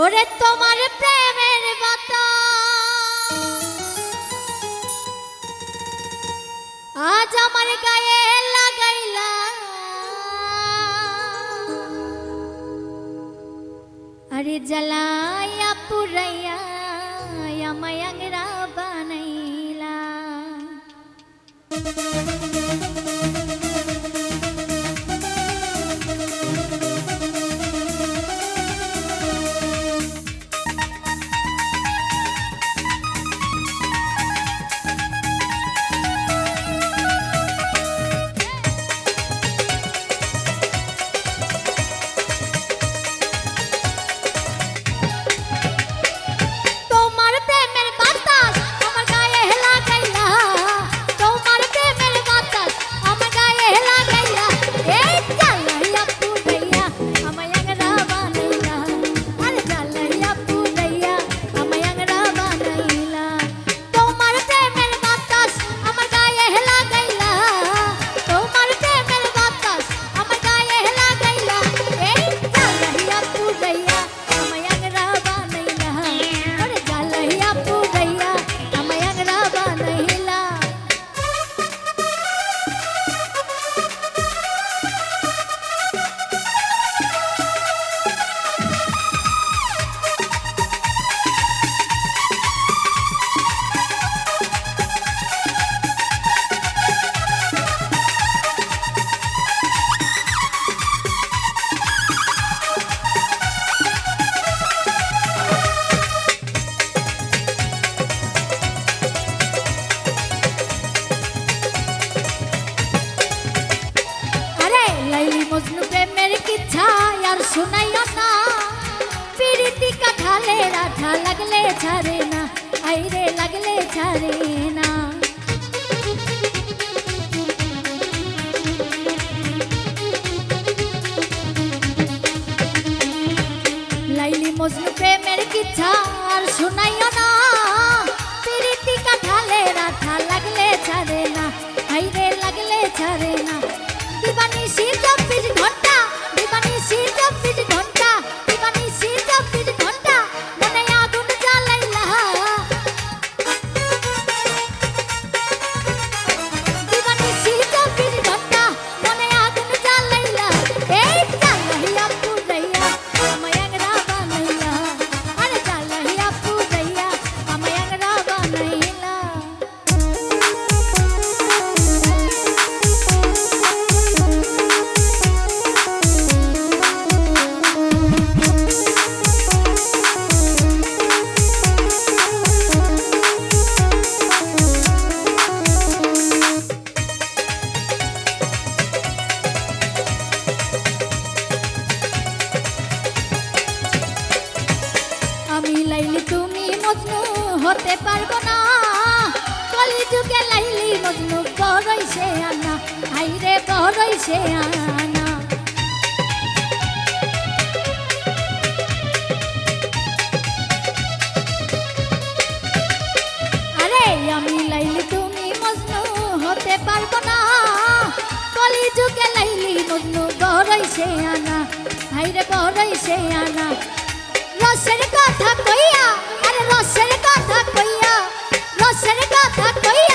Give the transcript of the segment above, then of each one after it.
ওরে তোমার প্রেমের বাতা আজ আমার গায়ে লাগাইলা। আরে জ্বালাইয়া পুরাইয়া আমায় আংরা বানাইলা। শুনাইও না। পিরিতি কাঠালে রাঠা লাগলে ছাড়ে না আইরে লাগলে ছাড়ে না। হতে পারব না। কলি যুগে লাইলি, মজনু বড়ই সে আনা। আইরে বড়ই সে আনা। আমি লাইলি তুমি মজনু হতে পারব না। কলি যুগে লাইলি, মজনু বড়ই সে আনা। বড়ই সে আনা। রসের কথা কইয়া আরে রসের কথা কইয়া রসের কথা কইয়া।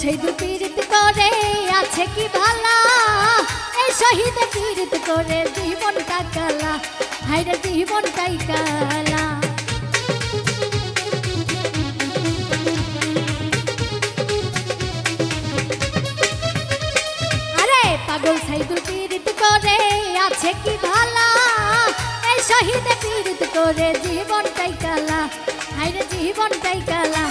শহীদ পীড়িত করে, আছে কি ভালা? এই শহীদ পীড়িত করে জীবনটা কালা হাইরে জীবনটাই কালা। আরে পাগল সাইদুল পীড়িত করে, আছে কি ভালা? এই শহীদ পীড়িত করে জীবনটাই কালা হাইরে জীবনটাই কালা।